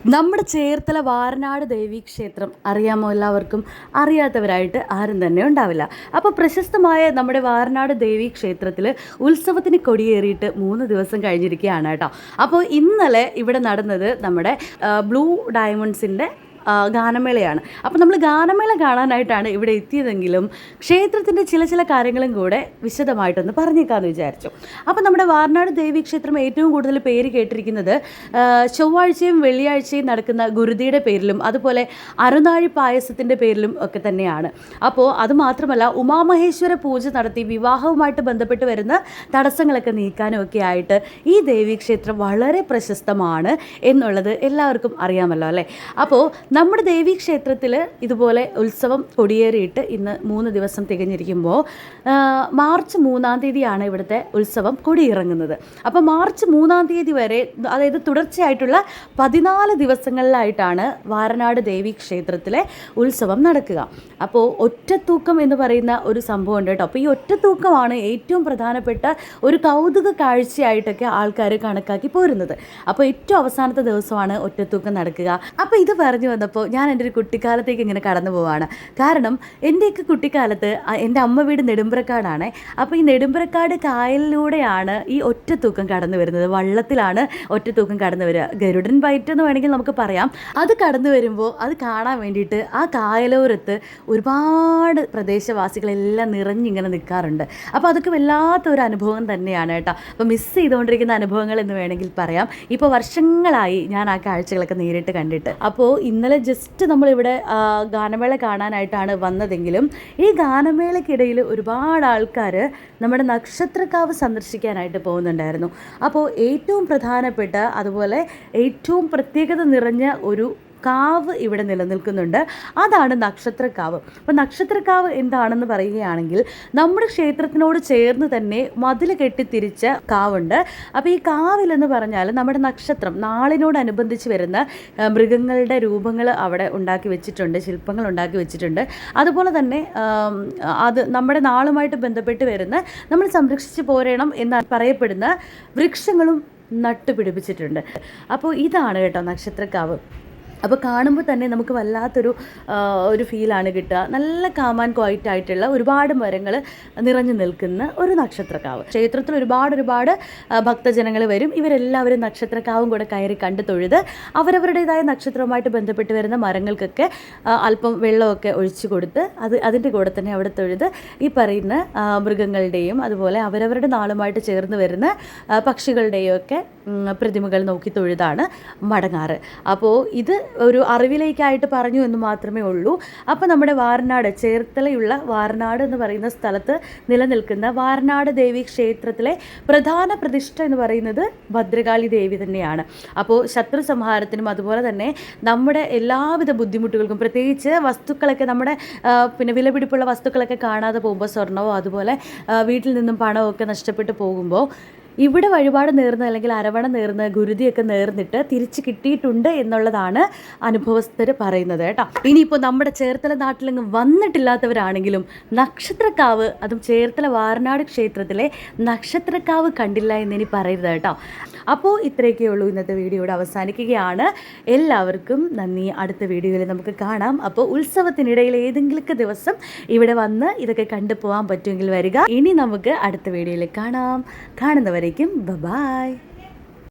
നമ്മുടെ ചേർത്തല വാരനാട് ദേവി ക്ഷേത്രം അറിയാമോ എല്ലാവർക്കും? അറിയാത്തവരായിട്ട് ആരും തന്നെ ഉണ്ടാവില്ല. അപ്പോൾ പ്രശസ്തമായ നമ്മുടെ വാരനാട് ദേവി ക്ഷേത്രത്തിൽ ഉത്സവത്തിന് കൊടിയേറിയിട്ട് മൂന്ന് ദിവസം കഴിഞ്ഞിരിക്കുകയാണ് കേട്ടോ. അപ്പോൾ ഇന്നലെ ഇവിടെ നടന്നത് നമ്മുടെ ബ്ലൂ ഡയമണ്ട്സിന്റെ ഗാനമേളയാണ്. അപ്പോൾ നമ്മൾ ഗാനമേള കാണാനായിട്ടാണ് ഇവിടെ എത്തിയതെങ്കിലും ക്ഷേത്രത്തിന്റെ ചില ചില കാര്യങ്ങളും കൂടെ വിശദമായിട്ടൊന്ന് പറഞ്ഞേക്കാമെന്ന് വിചാരിച്ചു. അപ്പോൾ നമ്മുടെ വാർനാട് ദേവി ക്ഷേത്രം ഏറ്റവും കൂടുതൽ പേര് കേട്ടിരിക്കുന്നത് ചൊവ്വാഴ്ചയും വെള്ളിയാഴ്ചയും നടക്കുന്ന ഗുരുതിയുടെ പേരിലും അതുപോലെ അരുനാഴി പായസത്തിന്റെ പേരിലും ഒക്കെ തന്നെയാണ്. അപ്പോൾ അതുമാത്രമല്ല ഉമാമഹേശ്വര പൂജ നടത്തി വിവാഹവുമായിട്ട് ബന്ധപ്പെട്ട് വരുന്ന തടസ്സങ്ങളൊക്കെ നീക്കാനും ഒക്കെ ആയിട്ട് ഈ ദേവീക്ഷേത്രം വളരെ പ്രശസ്തമാണ് എന്നുള്ളത് എല്ലാവർക്കും അറിയാമല്ലോ അല്ലേ? അപ്പോൾ നമ്മുടെ ദേവീ ക്ഷേത്രത്തിൽ ഇതുപോലെ ഉത്സവം കൊടിയേറിയിട്ട് ഇന്ന് മൂന്ന് ദിവസം തികഞ്ഞിരിക്കുമ്പോൾ മാർച്ച് മൂന്നാം തീയതിയാണ് ഇവിടുത്തെ ഉത്സവം കൊടിയിറങ്ങുന്നത്. അപ്പോൾ മാർച്ച് മൂന്നാം തീയതി വരെ അതായത് തുടർച്ചയായിട്ടുള്ള പതിനാല് ദിവസങ്ങളിലായിട്ടാണ് വാരനാട് ദേവീ ക്ഷേത്രത്തിലെ ഉത്സവം നടക്കുക. അപ്പോൾ ഒറ്റത്തൂക്കം എന്ന് പറയുന്ന ഒരു സംഭവം ഉണ്ട് കേട്ടോ. അപ്പോൾ ഈ ഒറ്റത്തൂക്കമാണ് ഏറ്റവും പ്രധാനപ്പെട്ട ഒരു കൗതുക കാഴ്ചയായിട്ടൊക്കെ ആൾക്കാർ കണക്കാക്കി പോരുന്നത്. അപ്പോൾ ഏറ്റവും അവസാനത്തെ ദിവസമാണ് ഒറ്റത്തൂക്കം നടക്കുക. അപ്പോൾ ഇത് പറഞ്ഞു വന്നപ്പോൾ ഞാൻ എന്റെ ഒരു കുട്ടിക്കാലത്തേക്ക് ഇങ്ങനെ കടന്നു പോവാണ്. കാരണം എന്റെയൊക്കെ കുട്ടിക്കാലത്ത് എന്റെ അമ്മ വീട് നെടുമ്പ്രക്കാടാണ്. അപ്പോൾ ഈ നെടുമ്പ്രക്കാട് കായലിലൂടെയാണ് ഈ ഒറ്റത്തൂക്കം കടന്നു വരുന്നത്. വള്ളത്തിലാണ് ഒറ്റത്തൂക്കം കടന്നു വരിക. ഗരുഡൻ ബൈറ്റ് എന്ന് വേണമെങ്കിൽ നമുക്ക് പറയാം. അത് കടന്നു വരുമ്പോൾ അത് കാണാൻ വേണ്ടിയിട്ട് ആ കായലോരത്ത് ഒരുപാട് പ്രദേശവാസികളെല്ലാം നിറഞ്ഞിങ്ങനെ നിൽക്കാറുണ്ട്. അപ്പോൾ അതൊക്കെ വല്ലാത്ത ഒരു അനുഭവം തന്നെയാണ് കേട്ടോ. അപ്പോൾ മിസ്സ് ചെയ്തുകൊണ്ടിരിക്കുന്ന അനുഭവങ്ങൾ എന്ന് വേണമെങ്കിൽ പറയാം. ഇപ്പോൾ വർഷങ്ങളായി ഞാൻ ആ കാഴ്ചകളൊക്കെ നേരിട്ട് കണ്ടിട്ട്. അപ്പോൾ ഇന്നലെ ജസ്റ്റ് നമ്മളിവിടെ ഗാനമേള കാണാനായിട്ടാണ് വന്നതെങ്കിലും ഈ ഗാനമേളയ്ക്കിടയിൽ ഒരുപാട് ആൾക്കാർ നമ്മുടെ നക്ഷത്രക്കാവ് സന്ദർശിക്കാനായിട്ട് പോകുന്നുണ്ടായിരുന്നു. അപ്പോൾ ഏറ്റവും പ്രധാനപ്പെട്ട അതുപോലെ ഏറ്റവും പ്രത്യേകത നിറഞ്ഞ ഒരു കാവ് ഇവിടെ നിലനിൽക്കുന്നുണ്ട്. അതാണ് നക്ഷത്രക്കാവ്. അപ്പോൾ നക്ഷത്രക്കാവ് എന്താണെന്ന് പറയുകയാണെങ്കിൽ നമ്മുടെ ക്ഷേത്രത്തിനോട് ചേർന്ന് തന്നെ മതിൽ കെട്ടിത്തിരിച്ച കാവുണ്ട്. അപ്പോൾ ഈ കാവിലെന്ന് പറഞ്ഞാൽ നമ്മുടെ നക്ഷത്രം നാളിനോടനുബന്ധിച്ച് വരുന്ന മൃഗങ്ങളുടെ രൂപങ്ങൾ അവിടെ ഉണ്ടാക്കി വെച്ചിട്ടുണ്ട് ശില്പങ്ങൾ ഉണ്ടാക്കി വെച്ചിട്ടുണ്ട്. അതുപോലെ തന്നെ അത് നമ്മുടെ നാളുമായിട്ട് ബന്ധപ്പെട്ട് വരുന്ന നമ്മൾ സംരക്ഷിച്ച് പോരണം എന്ന് പറയപ്പെടുന്ന വൃക്ഷങ്ങളും നട്ടുപിടിപ്പിച്ചിട്ടുണ്ട്. അപ്പോൾ ഇതാണ് കേട്ടോ നക്ഷത്രക്കാവ്. അപ്പോൾ കാണുമ്പോൾ തന്നെ നമുക്ക് വല്ലാത്തൊരു ഒരു ഫീലാണ് കിട്ടുക. നല്ല കാമാൻ ക്വൈറ്റ് ആയിട്ടുള്ള ഒരുപാട് മരങ്ങൾ നിറഞ്ഞു നിൽക്കുന്ന ഒരു നക്ഷത്രക്കാവ്. ക്ഷേത്രത്തിൽ ഒരുപാട് ഒരുപാട് ഭക്തജനങ്ങൾ വരും. ഇവരെല്ലാവരും നക്ഷത്രക്കാവും കൂടെ കയറി കണ്ട് തൊഴുത് അവരവരുടേതായ നക്ഷത്രവുമായിട്ട് ബന്ധപ്പെട്ട് വരുന്ന മരങ്ങൾക്കൊക്കെ അല്പം വെള്ളമൊക്കെ ഒഴിച്ചു കൊടുത്ത് അത് അതിന്റെ കൂടെ തന്നെ അവിടെ തൊഴുത് ഈ പറയുന്ന മൃഗങ്ങളുടെയും അതുപോലെ അവരവരുടെ നാളുമായിട്ട് ചേർന്ന് വരുന്ന പക്ഷികളുടെയും ഒക്കെ പ്രതിമകൾ നോക്കി തൊഴുതാണ് മടങ്ങാറ്. അപ്പോൾ ഇത് ഒരു അറിവിലേക്കായിട്ട് പറഞ്ഞു എന്ന് മാത്രമേ ഉള്ളൂ. അപ്പോൾ നമ്മുടെ വാരനാട് ചേർത്തലയുള്ള വാരനാട് എന്ന് പറയുന്ന സ്ഥലത്ത് നിലനിൽക്കുന്ന വാരനാട് ദേവി ക്ഷേത്രത്തിലെ പ്രധാന പ്രതിഷ്ഠ എന്ന് പറയുന്നത് ഭദ്രകാളി ദേവി തന്നെയാണ്. അപ്പോൾ ശത്രു സംഹാരത്തിനും അതുപോലെ തന്നെ നമ്മുടെ എല്ലാവിധ ബുദ്ധിമുട്ടുകൾക്കും പ്രത്യേകിച്ച് വസ്തുക്കളൊക്കെ നമ്മുടെ പിന്നെ വിലപിടിപ്പുള്ള വസ്തുക്കളൊക്കെ കാണാതെ പോകുമ്പോൾ സ്വർണമോ അതുപോലെ വീട്ടിൽ നിന്നും പണമോ ഒക്കെ നഷ്ടപ്പെട്ടു പോകുമ്പോൾ ഇവിടെ വഴിപാട് നേർന്ന് അല്ലെങ്കിൽ അരവണ നേർന്ന് ഗുരുതിയൊക്കെ നേർന്നിട്ട് തിരിച്ച് കിട്ടിയിട്ടുണ്ട് എന്നുള്ളതാണ് അനുഭവസ്ഥർ പറയുന്നത് കേട്ടോ. ഇനിയിപ്പോൾ നമ്മുടെ ചേർത്തല നാട്ടിലെങ്ങും വന്നിട്ടില്ലാത്തവരാണെങ്കിലും നക്ഷത്രക്കാവ് അതും ചേർത്തല വാരനാട് ക്ഷേത്രത്തിലെ നക്ഷത്രക്കാവ് കണ്ടില്ല എന്നിനി പറയരുത് കേട്ടോ. അപ്പോൾ ഇത്രയൊക്കെ ഉള്ളൂ ഇന്നത്തെ വീഡിയോയുടെ അവസാനിക്കുകയാണ്. എല്ലാവർക്കും നന്ദി. അടുത്ത വീഡിയോയിൽ നമുക്ക് കാണാം. അപ്പോൾ ഉത്സവത്തിനിടയിൽ ഏതെങ്കിലുമൊക്കെ ദിവസം ഇവിടെ വന്ന് ഇതൊക്കെ കണ്ടു പോകാൻ പറ്റുമെങ്കിൽ വരിക. ഇനി നമുക്ക് അടുത്ത വീഡിയോയിൽ കാണാം. കാണുന്നവരേക്കും ബ ബായ്